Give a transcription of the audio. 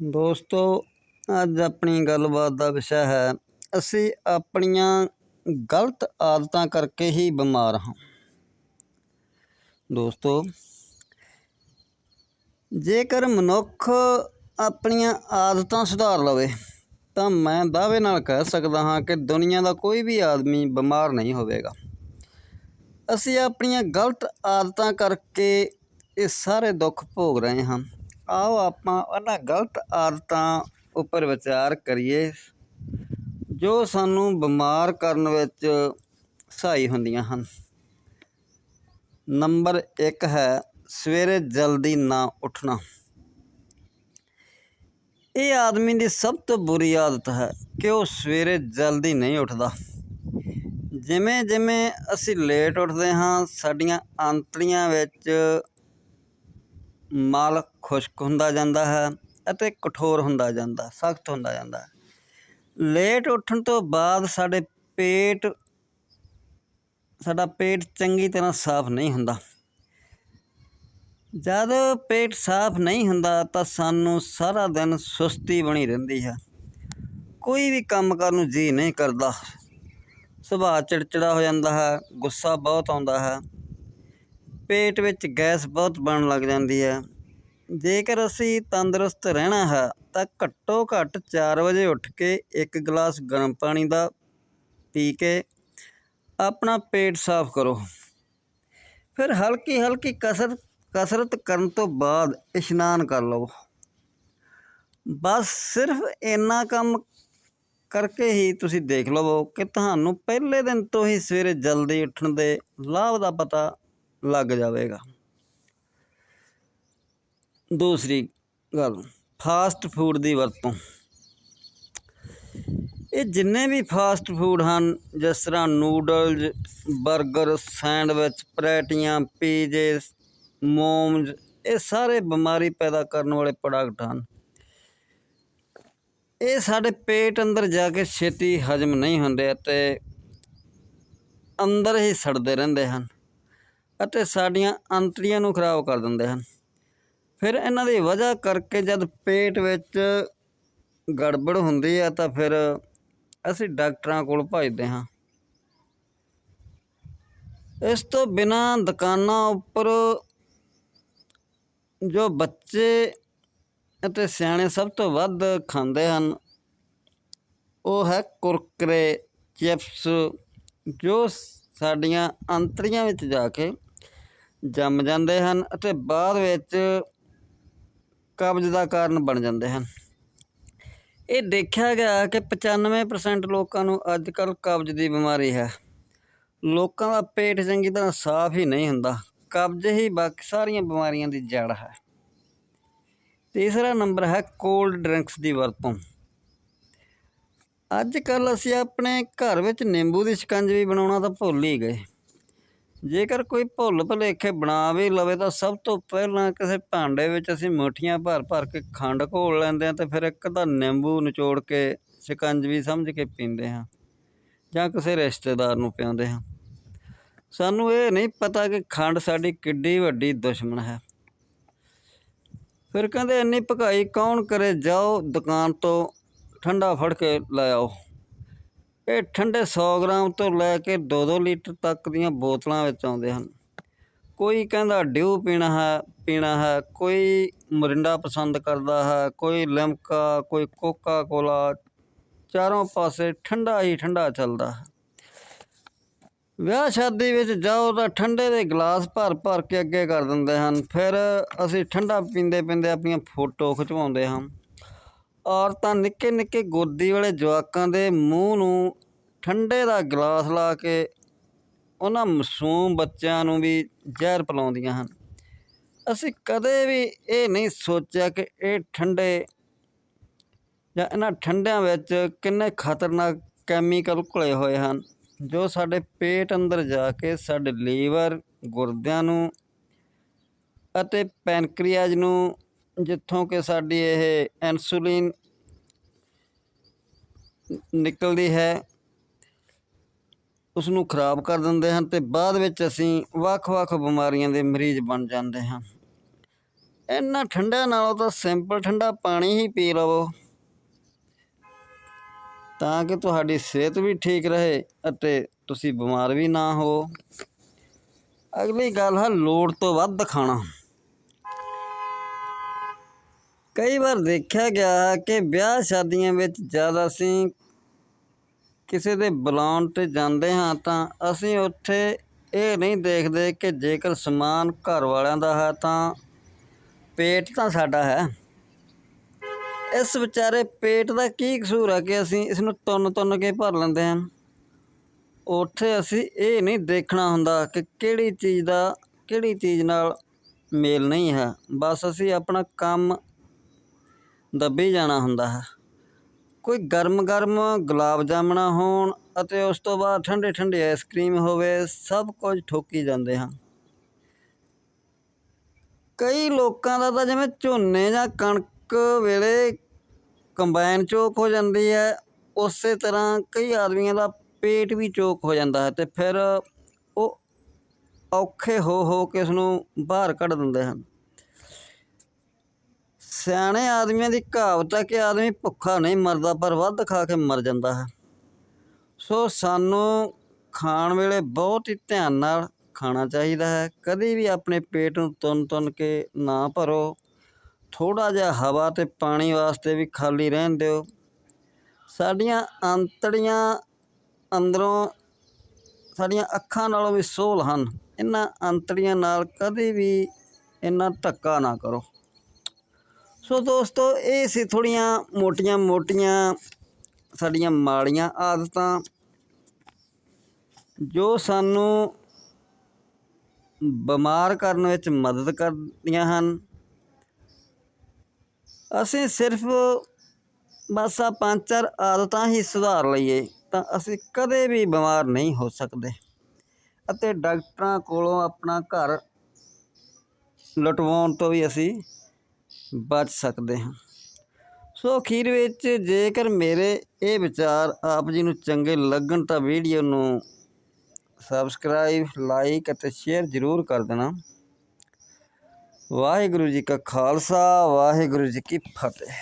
ਦੋਸਤੋ, ਅੱਜ ਆਪਣੀ ਗੱਲਬਾਤ ਦਾ ਵਿਸ਼ਾ ਹੈ, ਅਸੀਂ ਆਪਣੀਆਂ ਗਲਤ ਆਦਤਾਂ ਕਰਕੇ ਹੀ ਬਿਮਾਰ ਹਾਂ। ਦੋਸਤੋ, ਜੇਕਰ ਮਨੁੱਖ ਆਪਣੀਆਂ ਆਦਤਾਂ ਸੁਧਾਰ ਲਵੇ, ਤਾਂ ਮੈਂ ਦਾਅਵੇ ਨਾਲ ਕਹਿ ਸਕਦਾ ਹਾਂ ਕਿ ਦੁਨੀਆ ਦਾ ਕੋਈ ਵੀ ਆਦਮੀ ਬਿਮਾਰ ਨਹੀਂ ਹੋਵੇਗਾ। ਅਸੀਂ ਆਪਣੀਆਂ ਗਲਤ ਆਦਤਾਂ ਕਰਕੇ ਇਹ ਸਾਰੇ ਦੁੱਖ ਭੋਗ ਰਹੇ ਹਾਂ। ਆਓ ਆਪਾਂ ਉਹਨਾਂ ਗਲਤ ਆਦਤਾਂ ਉੱਪਰ ਵਿਚਾਰ ਕਰੀਏ, ਜੋ ਸਾਨੂੰ ਬਿਮਾਰ ਕਰਨ ਵਿੱਚ ਸਹਾਈ ਹੁੰਦੀਆਂ ਹਨ। ਨੰਬਰ 1 ਹੈ ਸਵੇਰੇ ਜਲਦੀ ਨਾ ਉੱਠਣਾ। ਇਹ ਆਦਮੀ ਦੀ ਸਭ ਤੋਂ ਬੁਰੀ ਆਦਤ ਹੈ ਕਿ ਉਹ ਸਵੇਰੇ ਜਲਦੀ ਨਹੀਂ ਉੱਠਦਾ। ਜਿਵੇਂ ਜਿਵੇਂ ਅਸੀਂ ਲੇਟ ਉੱਠਦੇ ਹਾਂ, ਸਾਡੀਆਂ ਆਂਤੜੀਆਂ ਵਿੱਚ ਮਲ ਖੁਸ਼ਕ ਹੁੰਦਾ ਜਾਂਦਾ ਹੈ ਅਤੇ ਕਠੋਰ ਹੁੰਦਾ ਜਾਂਦਾ, ਸਖਤ ਹੁੰਦਾ ਜਾਂਦਾ ਹੈ। ਲੇਟ ਉੱਠਣ ਤੋਂ ਬਾਅਦ ਸਾਡੇ ਪੇਟ, ਸਾਡਾ ਪੇਟ ਚੰਗੀ ਤਰ੍ਹਾਂ ਸਾਫ਼ ਨਹੀਂ ਹੁੰਦਾ। ਜਦ ਪੇਟ ਸਾਫ਼ ਨਹੀਂ ਹੁੰਦਾ ਤਾਂ ਸਾਨੂੰ ਸਾਰਾ ਦਿਨ ਸੁਸਤੀ ਬਣੀ ਰਹਿੰਦੀ ਹੈ। ਕੋਈ ਵੀ ਕੰਮ ਕਰਨ ਨੂੰ ਜੀ ਨਹੀਂ ਕਰਦਾ। ਸੁਭਾਅ ਚਿੜਚਿੜਾ ਹੋ ਜਾਂਦਾ ਹੈ, ਗੁੱਸਾ ਬਹੁਤ ਆਉਂਦਾ ਹੈ। ਪੇਟ ਵਿੱਚ ਗੈਸ ਬਹੁਤ ਬਣਨ ਲੱਗ ਜਾਂਦੀ ਹੈ। ਜੇਕਰ ਅਸੀਂ ਤੰਦਰੁਸਤ ਰਹਿਣਾ ਹੈ, ਤਾਂ ਘੱਟੋ ਘੱਟ 4 ਵਜੇ ਉੱਠ ਕੇ ਇੱਕ ਗਲਾਸ ਗਰਮ ਪਾਣੀ ਦਾ ਪੀ ਕੇ ਆਪਣਾ ਪੇਟ ਸਾਫ਼ ਕਰੋ। ਫਿਰ ਹਲਕੀ ਹਲਕੀ ਕਸਰਤ ਕਸਰਤ ਕਰਨ ਤੋਂ ਬਾਅਦ ਇਸ਼ਨਾਨ ਕਰ ਲਓ। ਬਸ ਸਿਰਫ ਇੰਨਾ ਕੰਮ ਕਰਕੇ ਹੀ ਤੁਸੀਂ ਦੇਖ ਲਵੋ ਕਿ ਤੁਹਾਨੂੰ ਪਹਿਲੇ ਦਿਨ ਤੋਂ ਹੀ ਸਵੇਰੇ ਜਲਦੀ ਉੱਠਣ ਦੇ ਲਾਭ ਦਾ ਪਤਾ ਲੱਗ ਜਾਵੇਗਾ। ਦੂਸਰੀ ਗੱਲ ਫਾਸਟ ਫੂਡ ਦੀ ਵਰਤੋਂ। ਇਹ ਜਿੰਨੇ ਵੀ ਫਾਸਟ ਫੂਡ ਹਨ, ਜਿਸ ਤਰ੍ਹਾਂ ਨੂਡਲਜ਼ 버ਗਰ ਸੈਂਡਵਿਚ ਪਰੈਟੀਆਂ ਪੀਜੇ ਮੋਮਜ਼ ਇਹ ਸਾਰੇ ਬਿਮਾਰੀ ਪੈਦਾ ਕਰਨ ਵਾਲੇ ਪ੍ਰੋਡਕਟ ਹਨ। ਇਹ ਸਾਡੇ ਪੇਟ ਅੰਦਰ ਜਾ ਕੇ ਛੇਤੀ ਹਜਮ ਨਹੀਂ ਹੁੰਦੇ ਅਤੇ ਅੰਦਰ ਹੀ ਸੜਦੇ ਰਹਿੰਦੇ ਹਨ। ਅਤੇ ਸਾਡੀਆਂ ਅੰਤੜੀਆਂ ਨੂੰ ਖਰਾਬ ਕਰ ਦਿੰਦੇ ਹਨ। ਫਿਰ ਇਹਨਾਂ ਦੀ ਵਜ੍ਹਾ ਕਰਕੇ ਜਦ ਪੇਟ ਵਿੱਚ ਗੜਬੜ ਹੁੰਦੀ ਹੈ ਤਾਂ ਫਿਰ ਅਸੀਂ ਡਾਕਟਰਾਂ ਕੋਲ ਭੱਜਦੇ ਹਾਂ। ਇਸ ਤੋਂ ਬਿਨਾ ਦੁਕਾਨਾਂ ਉੱਪਰ ਜੋ ਬੱਚੇ ਅਤੇ ਸਿਆਣੇ ਸਭ ਤੋਂ ਵੱਧ ਖਾਂਦੇ ਹਨ, ਉਹ ਹੈ ਕੁਰਕਰੇ, ਚਿਪਸ ਜੋ ਸਾਡੀਆਂ ਅੰਤੜੀਆਂ ਵਿੱਚ ਜਾ ਕੇ ਜੰਮ ਜਾਂਦੇ ਹਨ ਅਤੇ ਬਾਅਦ ਵਿੱਚ ਕਬਜ਼ ਦਾ ਕਾਰਨ ਬਣ ਜਾਂਦੇ ਹਨ। ਇਹ ਦੇਖਿਆ ਗਿਆ ਕਿ 95% ਲੋਕਾਂ ਨੂੰ ਅੱਜ ਕੱਲ੍ਹ ਕਬਜ਼ ਦੀ ਬਿਮਾਰੀ ਹੈ। ਲੋਕਾਂ ਦਾ ਪੇਟ ਚੰਗੀ ਤਰ੍ਹਾਂ ਸਾਫ਼ ਹੀ ਨਹੀਂ ਹੁੰਦਾ। ਕਬਜ਼ ਹੀ ਬਾਕੀ ਸਾਰੀਆਂ ਬਿਮਾਰੀਆਂ ਦੀ ਜੜ ਹੈ। ਤੀਸਰਾ ਨੰਬਰ ਹੈ ਕੋਲਡ ਡਰਿੰਕਸ ਦੀ ਵਰਤੋਂ। ਅੱਜ ਕੱਲ ਅਸੀਂ ਆਪਣੇ ਘਰ ਵਿੱਚ ਨਿੰਬੂ ਦੀ ਸ਼ਿਕੰਜਵੀ ਬਣਾਉਣਾ ਤਾਂ ਭੁੱਲ ਹੀ ਗਏ। ਜੇਕਰ ਕੋਈ ਭੁੱਲ ਭੁਲੇਖੇ ਬਣਾ ਵੀ ਲਵੇ ਤਾਂ ਸਭ ਤੋਂ ਪਹਿਲਾਂ ਕਿਸੇ ਭਾਂਡੇ ਵਿੱਚ ਅਸੀਂ ਮੁੱਠੀਆਂ ਭਰ ਭਰ ਕੇ ਖੰਡ ਘੋਲ ਲੈਂਦੇ ਹਾਂ ਤੇ ਫਿਰ ਇੱਕ ਤਾਂ ਨਿੰਬੂ ਨਿਚੋੜ ਕੇ ਸ਼ਿਕੰਜਵੀ ਸਮਝ ਕੇ ਪੀਂਦੇ ਹਾਂ ਜਾਂ ਕਿਸੇ ਰਿਸ਼ਤੇਦਾਰ ਨੂੰ ਪਿਆਉਂਦੇ ਹਾਂ। ਸਾਨੂੰ ਇਹ ਨਹੀਂ ਪਤਾ ਕਿ ਖੰਡ ਸਾਡੀ ਕਿੱਡੀ ਵੱਡੀ ਦੁਸ਼ਮਣ ਹੈ। ਫਿਰ ਕਹਿੰਦੇ ਇੰਨੀ ਪਕਾਈ ਕੌਣ ਕਰੇ? ਜਾਓ ਦੁਕਾਨ ਤੋਂ ਠੰਡਾ ਫੜ ਕੇ ਲੈ ਆਓ। ਇਹ ਠੰਡੇ 100 ਗ੍ਰਾਮ ਤੋਂ ਲੈ ਕੇ 2-2 ਲੀਟਰ ਤੱਕ ਦੀਆਂ ਬੋਤਲਾਂ ਵਿੱਚ ਆਉਂਦੇ ਹਨ। ਕੋਈ ਕਹਿੰਦਾ ਡਿਊ ਪੀਣਾ ਹੈ ਪੀਣਾ ਹੈ, ਕੋਈ ਮਰਿੰਡਾ ਪਸੰਦ ਕਰਦਾ ਹੈ, ਕੋਈ ਲਿਮਕਾ, ਕੋਈ ਕੋਕਾ ਕੋਲਾ ਚਾਰੋਂ ਪਾਸੇ ਠੰਡਾ ਹੀ ਠੰਡਾ ਚੱਲਦਾ ਹੈ। ਵਿਆਹ ਸ਼ਾਦੀ ਵਿੱਚ ਜਾਓ ਤਾਂ ਠੰਡੇ ਦੇ ਗਲਾਸ ਭਰ ਭਰ ਕੇ ਅੱਗੇ ਕਰ ਦਿੰਦੇ ਹਨ। ਫਿਰ ਅਸੀਂ ਠੰਡਾ ਪੀਂਦੇ ਪੀਂਦੇ ਆਪਣੀਆਂ ਫੋਟੋ ਖਿਚਵਾਉਂਦੇ ਹਾਂ। ਔਰਤਾਂ ਨਿੱਕੇ ਨਿੱਕੇ ਗੋਦੀ ਵਾਲੇ ਜਵਾਕਾਂ ਦੇ ਮੂੰਹ ਨੂੰ ਠੰਡੇ ਦਾ ਗਲਾਸ ਲਾ ਕੇ ਉਹਨਾਂ ਮਾਸੂਮ ਬੱਚਿਆਂ ਨੂੰ ਵੀ ਜ਼ਹਿਰ ਪਿਲਾਉਂਦੀਆਂ ਹਨ। ਅਸੀਂ ਕਦੇ ਵੀ ਇਹ ਨਹੀਂ ਸੋਚਿਆ ਕਿ ਇਹ ਠੰਡੇ ਜਾਂ ਇਹਨਾਂ ਠੰਡਿਆਂ ਵਿੱਚ ਕਿੰਨੇ ਖਤਰਨਾਕ ਕੈਮੀਕਲ ਘੁਲੇ ਹੋਏ ਹਨ, ਜੋ ਸਾਡੇ ਪੇਟ ਅੰਦਰ ਜਾ ਕੇ ਸਾਡੇ ਲੀਵਰ, ਗੁਰਦਿਆਂ ਨੂੰ ਅਤੇ ਪੈਨਕ੍ਰੀਆਜ ਨੂੰ, ਜਿੱਥੋਂ ਕਿ ਸਾਡੀ ਇਹ ਇਨਸੂਲਿਨ ਨਿਕਲਦੀ ਹੈ ਉਸ ਨੂੰ ਖਰਾਬ ਕਰ ਦਿੰਦੇ ਹਨ ਤੇ ਬਾਅਦ ਵਿੱਚ ਅਸੀਂ ਵੱਖ-ਵੱਖ ਬਿਮਾਰੀਆਂ ਦੇ ਮਰੀਜ਼ ਬਣ ਜਾਂਦੇ ਹਾਂ। ਇੰਨਾ ਠੰਡਾ ਨਾਲੋਂ ਤਾਂ ਸਿੰਪਲ ਠੰਡਾ ਪਾਣੀ ਹੀ ਪੀ ਲਵੋ। ਤਾਂ ਕਿ ਤੁਹਾਡੀ ਸਿਹਤ ਵੀ ਠੀਕ ਰਹੇ ਅਤੇ ਤੁਸੀਂ ਬਿਮਾਰ ਵੀ ਨਾ ਹੋ। ਅਗਲੀ ਗੱਲ ਹੈ, ਲੋੜ ਤੋਂ ਵੱਧ ਖਾਣਾ। ਕਈ ਵਾਰ ਦੇਖਿਆ ਗਿਆ ਹੈ ਕਿ ਵਿਆਹ ਸ਼ਾਦੀਆਂ ਵਿੱਚ ਜਦ ਅਸੀਂ ਕਿਸੇ ਦੇ ਬੁਲਾਉਣ ਤੇ ਜਾਂਦੇ ਹਾਂ ਤਾਂ ਅਸੀਂ ਉੱਥੇ ਇਹ ਨਹੀਂ ਦੇਖਦੇ ਕਿ ਜੇਕਰ ਸਮਾਨ ਘਰ ਵਾਲਿਆਂ ਦਾ ਹੈ ਤਾਂ ਪੇਟ ਤਾਂ ਸਾਡਾ ਹੈ। ਇਸ ਵਿਚਾਰੇ ਪੇਟ ਦਾ ਕੀ ਕਸੂਰ ਹੈ ਕਿ ਅਸੀਂ ਇਸ ਨੂੰ ਤੁੰਨ ਤੁੰਨ ਕੇ ਭਰ ਲੈਂਦੇ ਹਾਂ? ਉੱਥੇ ਅਸੀਂ ਇਹ ਨਹੀਂ ਦੇਖਣਾ ਹੁੰਦਾ ਕਿ ਕਿਹੜੀ ਚੀਜ਼ ਦਾ, ਕਿਹੜੀ ਚੀਜ਼ ਨਾਲ ਮੇਲ ਨਹੀਂ ਹੈ। ਬਸ ਅਸੀਂ ਆਪਣਾ ਕੰਮ ਦੱਬੀ ਜਾਣਾ ਹੁੰਦਾ ਹੈ। ਕੋਈ ਗਰਮ ਗਰਮ ਗੁਲਾਬ ਜਾਮਣਾ ਹੋਣ ਅਤੇ ਉਸ ਤੋਂ ਬਾਅਦ ਠੰਡੇ ਠੰਡੇ ਆਈਸਕ੍ਰੀਮ ਹੋਵੇ, ਸਭ ਕੁਝ ਠੋਕੀ ਜਾਂਦੇ ਹਨ ਕਈ ਲੋਕਾਂ ਦਾ ਤਾਂ ਜਿਵੇਂ ਝੋਨੇ ਜਾਂ ਕਣਕ ਵੇਲੇ ਕੰਬਾਈਨ ਚੋਕ ਹੋ ਜਾਂਦੀ ਹੈ, ਉਸੇ ਤਰ੍ਹਾਂ ਕਈ ਆਦਮੀਆਂ ਦਾ ਪੇਟ ਵੀ ਚੋਕ ਹੋ ਜਾਂਦਾ ਹੈ ਤੇ ਫਿਰ ਉਹ ਔਖੇ ਹੋ ਹੋ ਕੇ ਉਸ ਨੂੰ ਬਾਹਰ ਕੱਢ ਦਿੰਦੇ ਹਨ। ਸਿਆਣੇ ਆਦਮੀਆਂ ਦੀ ਕਹਾਵਤ ਹੈ ਕਿ ਆਦਮੀ ਭੁੱਖਾ ਨਹੀਂ ਮਰਦਾ, ਪਰ ਵੱਧ ਖਾ ਕੇ ਮਰ ਜਾਂਦਾ ਹੈ। ਸੋ ਸਾਨੂੰ ਖਾਣ ਵੇਲੇ ਬਹੁਤ ਹੀ ਧਿਆਨ ਨਾਲ ਖਾਣਾ ਚਾਹੀਦਾ ਹੈ। ਕਦੀ ਵੀ ਆਪਣੇ ਪੇਟ ਨੂੰ ਤੁੰਨ ਤੁੰਨ ਕੇ ਨਾ ਭਰੋ। ਥੋੜਾ ਜਿਹਾ ਹਵਾ ਤੇ ਪਾਣੀ ਵਾਸਤੇ ਵੀ ਖਾਲੀ ਰਹਿਣ ਦਿਓ। ਸਾਡੀਆਂ ਅੰਤੜੀਆਂ ਅੰਦਰੋਂ, ਸਾਡੀਆਂ ਅੱਖਾਂ ਨਾਲੋਂ ਵੀ ਸੋਲ ਹਨ। ਇਹਨਾਂ ਅੰਤੜੀਆਂ ਨਾਲ ਕਦੇ ਵੀ ਇੰਨਾ ਧੱਕਾ ਨਾ ਕਰੋ। ਸੋ ਦੋਸਤੋ, ਇਹ ਸੀ ਥੋੜੀਆਂ ਮੋਟੀਆਂ ਮੋਟੀਆਂ ਸਾਡੀਆਂ ਮਾੜੀਆਂ ਆਦਤਾਂ, ਜੋ ਸਾਨੂੰ ਬਿਮਾਰ ਕਰਨ ਵਿੱਚ ਮਦਦ ਕਰਦੀਆਂ ਹਨ। ਅਸੀਂ ਸਿਰਫ ਬਸ ਆ ਪੰਜ ਚਾਰ ਆਦਤਾਂ ਹੀ ਸੁਧਾਰ ਲਈਏ, ਤਾਂ ਅਸੀਂ ਕਦੇ ਵੀ ਬਿਮਾਰ ਨਹੀਂ ਹੋ ਸਕਦੇ। ਅਤੇ ਡਾਕਟਰਾਂ ਕੋਲੋਂ ਆਪਣਾ ਘਰ ਲਟਵਾਉਣ ਤੋਂ ਵੀ ਅਸੀਂ ਬਚ ਸਕਦੇ ਹਾਂ। ਸੋ ਅਖੀਰ ਵਿੱਚ ਜੇਕਰ ਮੇਰੇ ਇਹ ਵਿਚਾਰ ਆਪ ਜੀ ਨੂੰ ਚੰਗੇ ਲੱਗਣ ਤਾਂ ਵੀਡੀਓ ਨੂੰ ਸਬਸਕ੍ਰਾਈਬ, ਲਾਈਕ ਅਤੇ ਸ਼ੇਅਰ ਜ਼ਰੂਰ ਕਰ ਦੇਣਾ। ਵਾਹਿਗੁਰੂ ਜੀ ਕਾ ਖਾਲਸਾ, ਵਾਹਿਗੁਰੂ ਜੀ ਕੀ ਫਤਿਹ।